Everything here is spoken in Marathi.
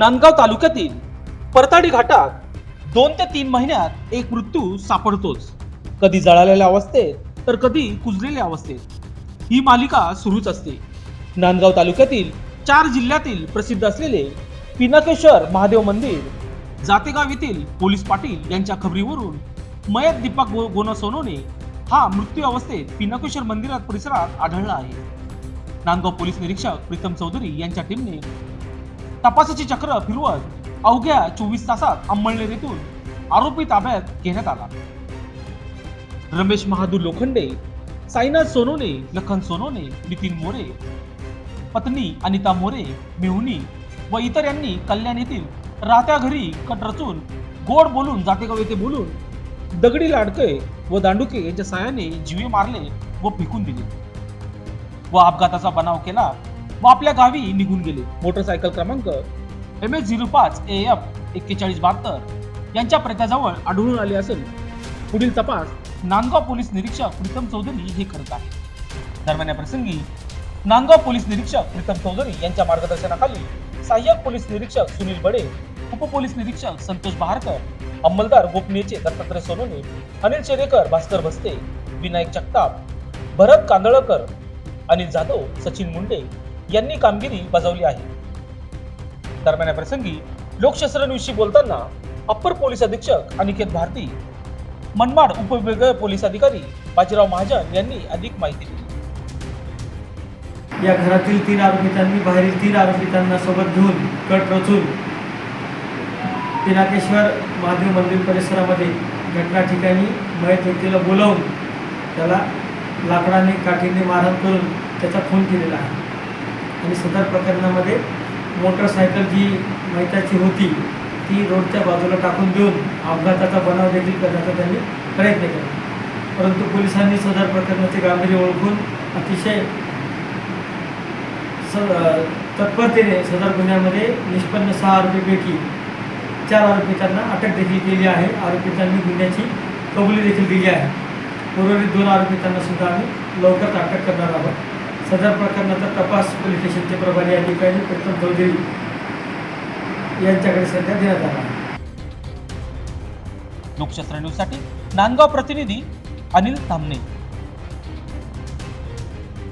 नांदगाव तालुक्यातील परताडी घाटात दोन ते तीन महिन्यात एक मृत्यू सापडतोच. कधी जळालेल्या अवस्थेत तर कधी कुजलेल्या अवस्थेत. ही मालिका सुरूच असते. नांदगाव तालुक्यातील चार जिल्ह्यातील प्रसिद्ध असलेले पिनाकेश्वर महादेव मंदिर जातेगाव येथील पोलीस पाटील यांच्या खबरीवरून मयत दीपक गो गोना सोनोने हा मृत्यू अवस्थेत पिनाकेश्वर मंदिरात परिसरात आढळला आहे. नांदगाव पोलीस निरीक्षक प्रीतम चौधरी यांच्या टीमने तपासाची चक्र फिरवत अवघ्या चोवीस तासात अंमळनेर येथून आरोपी ताब्यात घेण्यात आला. रमेश महादूर लोखंडे साईनाथ सोनोने लखन सोनोने नितीन मोरे पत्नी अनिता मोरे मेहुनी व इतर यांनी कल्याण येथील राहत्या घरी कट रचून गोड बोलून जातेगाव येथे बोलून दगडी लाडके व दांडुके यांच्या साहाय्याने जीवे मारले व फेकून दिले. व अपघाताचा बनाव केला व आपल्या गावी निघून गेले. मोटरसायकल क्रमांक एम एच झिरो पाच ए एफ एक्केचाळीस बहात्तर यांच्या प्रत्याजवळ आढळून आले असेल पुढील तपास नांदगाव पोलीस निरीक्षक प्रीतम चौधरी हे करत आहे दरम्यान या प्रसंगी नांदगाव पोलीस निरीक्षक प्रीतम चौधरी यांच्या मार्गदर्शनाखाली सहाय्यक पोलीस निरीक्षक सुनील बडे उपपोलीस निरीक्षक संतोष बहारकर अंमलदार गोपनीयचे दत्तात्रय सोनोने अनिल शेरेकर भास्कर भस्ते विनायक जगताप भरत कांदळकर अनिल जाधव सचिन मुंडे यांनी कामगिरी बजावली आहे. दरम्यान या प्रसंगी लोकशस्त्रांविषयी बोलताना अप्पर पोलीस अधीक्षक अनिकेत भारती मनमाड उपविभागीय पोलीस अधिकारी बाजीराव महाजन यांनी अधिक माहिती दिली. या घरातील तीन आरोपितांनी बाहेरील तीन आरोपितांना सोबत घेऊन कट रचून पिनाकेश्वर महादेव मंदिर परिसरामध्ये घटना ठिकाणी मयत व्यक्तीला बोलावून त्याला लाकडाने काठीने मारहाण करून त्याचा खून केलेला आहे. आणि सदर प्रकरणामध्ये मोटरसायकल जी मैताची होती ती रोडच्या बाजूला टाकून देऊन अपघाताचा बनाव देखील करण्याचा त्यांनी प्रयत्न केला. परंतु पोलिसांनी सदर प्रकरणाचे गांभीर्य ओळखून अतिशय स तत्परतेने सदर गुन्ह्यामध्ये निष्पन्न सहा आरोपीपैकी चार आरोपितांना अटक देखील केली आहे. आरोपितांनी गुन्ह्याची कबुली देखील दिली आहे. उर्वरित दोन आरोपितांना सुद्धा आम्ही लवकरच अटक करणार आहोत. सदर प्रकरणाचा तपास पोलीस स्टेशनचे प्रभारी अधिकारी प्रथम चौधरी यांच्याकडे सध्या देण्यात आला आहे. लोकशास्त्र न्यूजसाठी नांदगाव प्रतिनिधी अनिल तामणे